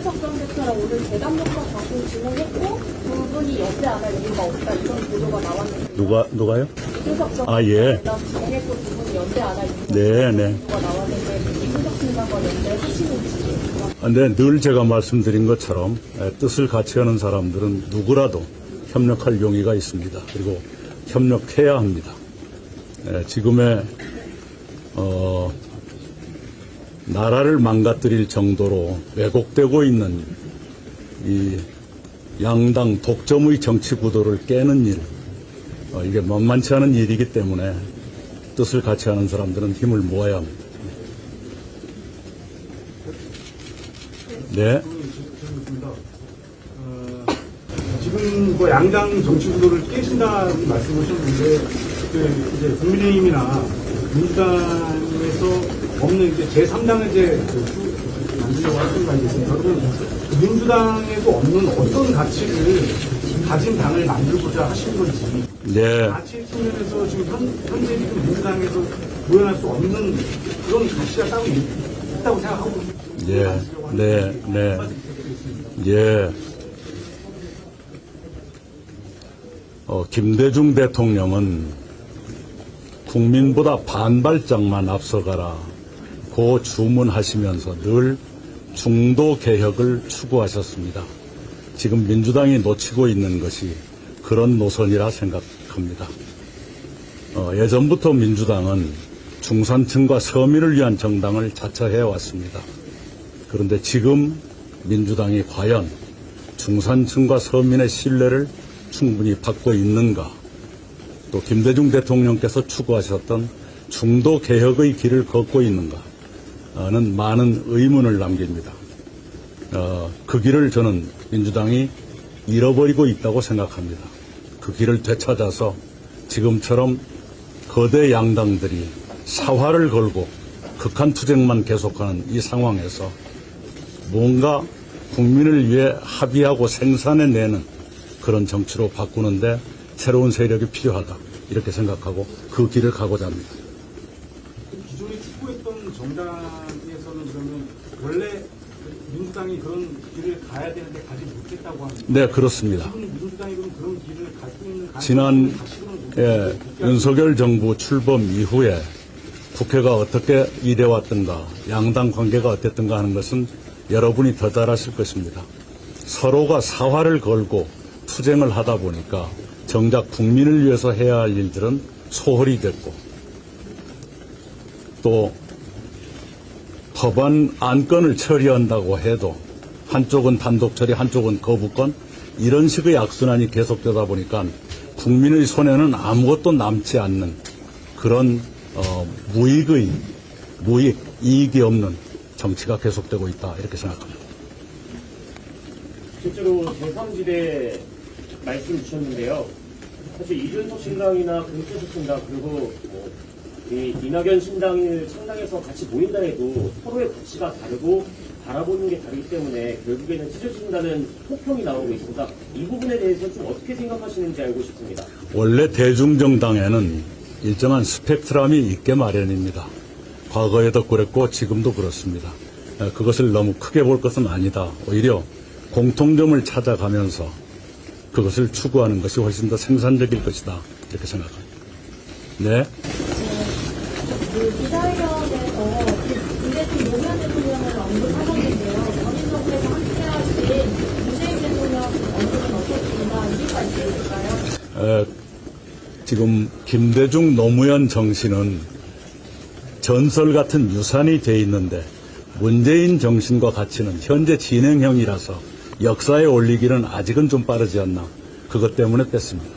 이준석 전 대표랑 오늘 재담력과 받고 진행했고 두 분이 연대 안 할 이유가 없다 이런 보도가 나왔는데 누가 누가요? 이준석 전 아, 예. 대표랑 진행했고 두 분이 연대 안 할 이유가 네, 네. 나왔는데 이준석 팀장과 연대 하시는지 근데 늘 제가 말씀드린 것처럼 에, 뜻을 같이 하는 사람들은 누구라도 협력할 용의가 있습니다. 그리고 협력해야 합니다. 에, 지금의 어, 나라를 망가뜨릴 정도로 왜곡되고 있는 이 양당 독점의 정치 구도를 깨는 일, 어, 이게 만만치 않은 일이기 때문에 뜻을 같이 하는 사람들은 힘을 모아야 합니다. 네. 지금 그 양당 정치 구도를 깨신다는 말씀하셨는데 그 이제 국민의힘이나 민주당에서 없는 이제 제3당을 이제 그 수- 만들려고 하시는 거 아니겠습니까? 그러면 민주당에도 없는 어떤 가치를 가진 당을 만들고자 하신 건지 네. 가치 측면에서 지금 현, 현재 지금 민주당에서 구현할 수 없는 그런 가치가 따로 있, 있다고 생각하고 예, 네, 네, 예. 어, 김대중 대통령은 국민보다 반발짝만 앞서가라. 고 주문하시면서 늘 중도 개혁을 추구하셨습니다. 지금 민주당이 놓치고 있는 것이 그런 노선이라 생각합니다. 어, 예전부터 민주당은 중산층과 서민을 위한 정당을 자처해 왔습니다. 그런데 지금 민주당이 과연 중산층과 서민의 신뢰를 충분히 받고 있는가? 또 김대중 대통령께서 추구하셨던 중도 개혁의 길을 걷고 있는가? 는 많은 의문을 남깁니다. 어, 그 길을 저는 민주당이 잃어버리고 있다고 생각합니다. 그 길을 되찾아서 지금처럼 거대 양당들이 사활을 걸고 극한 투쟁만 계속하는 이 상황에서 뭔가 국민을 위해 합의하고 생산해내는 그런 정치로 바꾸는데 새로운 세력이 필요하다. 이렇게 생각하고 그 길을 가고자 합니다. 추구했던 정당에서는 그러면 원래 민주당이 그런 길을 가야 되는데 가지 못했다고 하는데 네, 그렇습니다. 민주당이 그럼 그런 길을 갈 수 있는 지난 예, 윤석열 정부 출범 이후에 국회가 어떻게 일해왔던가, 양당 관계가 어땠던가 하는 것은 여러분이 더 잘 아실 것입니다. 서로가 사활을 걸고 투쟁을 하다 보니까 정작 국민을 위해서 해야 할 일들은 소홀히 됐고 또 법안 안건을 처리한다고 해도 한쪽은 단독 처리, 한쪽은 거부권 이런 식의 악순환이 계속되다 보니까 국민의 손에는 아무것도 남지 않는 그런 어, 무익의 무익 이익이 없는 정치가 계속되고 있다 이렇게 생각합니다. 실제로 제3지대 말씀 주셨는데요. 사실 이준석 신당이나 금태섭 신당 그리고 뭐, 이 이낙연 신당을 창당해서 같이 모인다 해도 서로의 가치가 다르고 바라보는 게 다르기 때문에 결국에는 찢어진다는 혹평이 나오고 있습니다. 이 부분에 대해서 좀 어떻게 생각하시는지 알고 싶습니다. 원래 대중정당에는 일정한 스펙트럼이 있게 마련입니다. 과거에도 그랬고 지금도 그렇습니다. 에, 그것을 너무 크게 볼 것은 아니다. 오히려 공통점을 찾아가면서 그것을 추구하는 것이 훨씬 더 생산적일 것이다. 이렇게 생각합니다. 네. 그? 에, 지금 김대중 노무현 정신은 전설 같은 유산이 돼 있는데 문재인 정신과 가치는 현재 진행형이라서 역사에 올리기는 아직은 좀 빠르지 않나 그것 때문에 뺐습니다.